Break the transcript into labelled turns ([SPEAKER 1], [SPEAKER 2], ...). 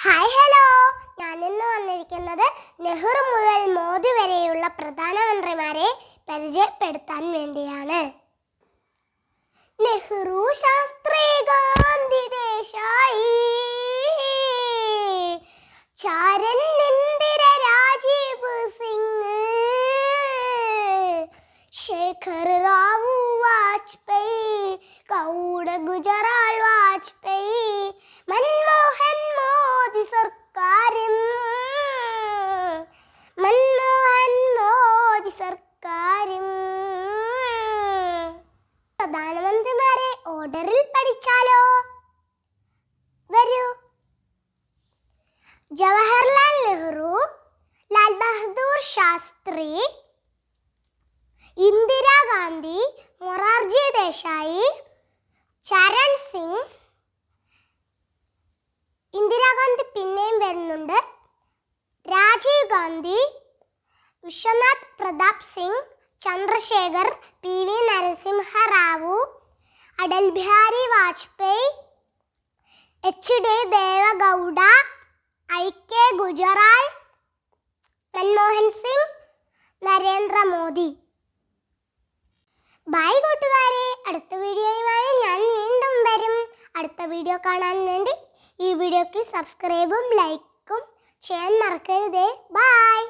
[SPEAKER 1] Hi hello ഞാൻ ഇന്ന് വന്നിരിക്കുന്നത് നെഹ്റു മുതൽ മോദി വരെയുള്ള പ്രധാനമന്ത്രിമാരെ പരിചയപ്പെടുത്താൻ വേണ്ടിയാണ്. നെഹ്റു ശാസ്ത്രി ഗാന്ധി ദേശായി. ചാരൻ ഇന്ദിര രാജീവ് സിംഗ്. ശേഖർ റാവു വാജ്പേയി കൗഡ ഗുജറാൾ വാജ്പേയി മൻമോഹൻ മോദി സർക്കാരും മൻമോഹൻ മോദി സർക്കാരും പ്രധാനമന്ത്രിമാരെ ഓർഡറിൽ പഠിച്ചാലോ? വരൂ. ജവഹർലാൽ നെഹ്റു ലാൽ ബഹദൂർ ശാസ്ത്രി ഇന്ദിരാഗാന്ധി മൊറാർജി ദേശായി ചരൺ സിംഗ് ഇന്ദിരാഗാന്ധി പിന്നെയും വരുന്നുണ്ട്. Rajiv Gandhi Vishwanath Pratap Singh Chandrashekhar P V Narasimha Bihari Vajpayee H D Deve Gowda I K Gujral Manmohan Singh Narendra Modi bye കൂട്ടുകാരെ അടുത്ത വീഡിയോയുമായി ഞാൻ വീണ്ടും വരും. അടുത്ത വീഡിയോ കാണാൻ വേണ്ടി ഈ വീഡിയോക്ക് സബ്സ്ക്രൈബും ലൈക്കും ചെയ്യാൻ മറക്കരുതേ. ബൈ